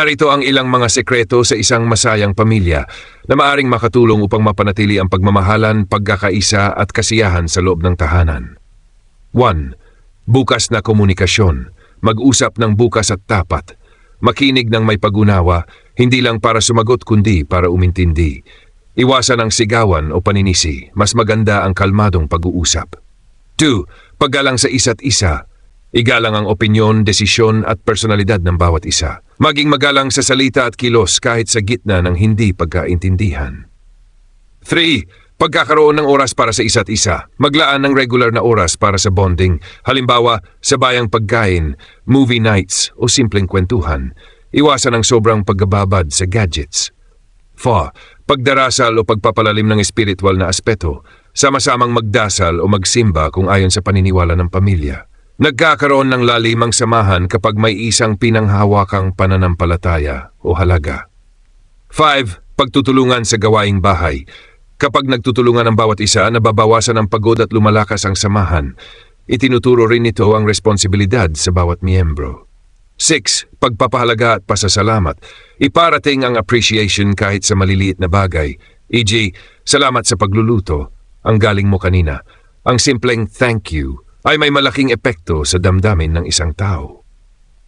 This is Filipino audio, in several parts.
Narito ang ilang mga sekreto sa isang masayang pamilya na maaring makatulong upang mapanatili ang pagmamahalan, pagkakaisa at kasiyahan sa loob ng tahanan. 1. Bukas na komunikasyon. Mag-usap ng bukas at tapat. Makinig ng may pagunawa, hindi lang para sumagot kundi para umintindi. Iwasan ang sigawan o paninisi. Mas maganda ang kalmadong pag-uusap. 2. Paggalang sa isa't isa. Igalang ang opinyon, desisyon at personalidad ng bawat isa. Maging magalang sa salita at kilos kahit sa gitna ng hindi pagkaintindihan. 3. Pagkakaroon ng oras para sa isa't isa. Maglaan ng regular na oras para sa bonding. Halimbawa, sabayang pagkain, movie nights o simpleng kwentuhan. Iwasan ang sobrang paggababad sa gadgets. 4. Pagdarasal o pagpapalalim ng espiritual na aspeto. Sama-samang magdasal o magsimba kung ayon sa paniniwala ng pamilya. Nagkakaroon ng lalimang samahan kapag may isang pinanghawakang pananampalataya o halaga. 5. Pagtutulungan sa gawaing bahay. Kapag nagtutulungan ang bawat isa, nababawasan ang pagod at lumalakas ang samahan. Itinuturo rin nito ang responsibilidad sa bawat miyembro. 6. Pagpapahalaga at pasasalamat. Iparating ang appreciation kahit sa maliliit na bagay. E.g., salamat sa pagluluto, ang galing mo kanina. Ang simpleng thank you ay may malaking epekto sa damdamin ng isang tao.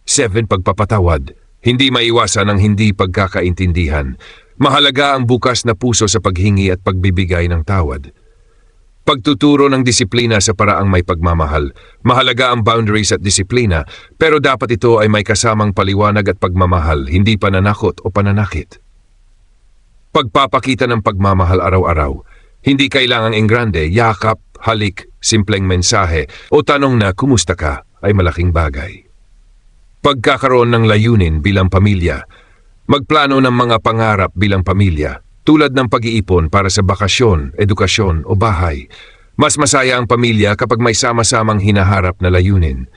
7. Pagpapatawad. Hindi maiwasan ang hindi pagkakaintindihan. Mahalaga ang bukas na puso sa paghingi at pagbibigay ng tawad. Pagtuturo ng disiplina sa paraang may pagmamahal. Mahalaga ang boundaries at disiplina, pero dapat ito ay may kasamang paliwanag at pagmamahal, hindi pananakot o pananakit. Pagpapakita ng pagmamahal araw-araw. Hindi kailangang enggrande, yakap, halik, simpleng mensahe o tanong na kumusta ka ay malaking bagay. Pagkakaroon ng layunin bilang pamilya. Magplano ng mga pangarap bilang pamilya tulad ng pag-iipon para sa bakasyon, edukasyon o bahay. Mas masaya ang pamilya kapag may sama-samang hinaharap na layunin.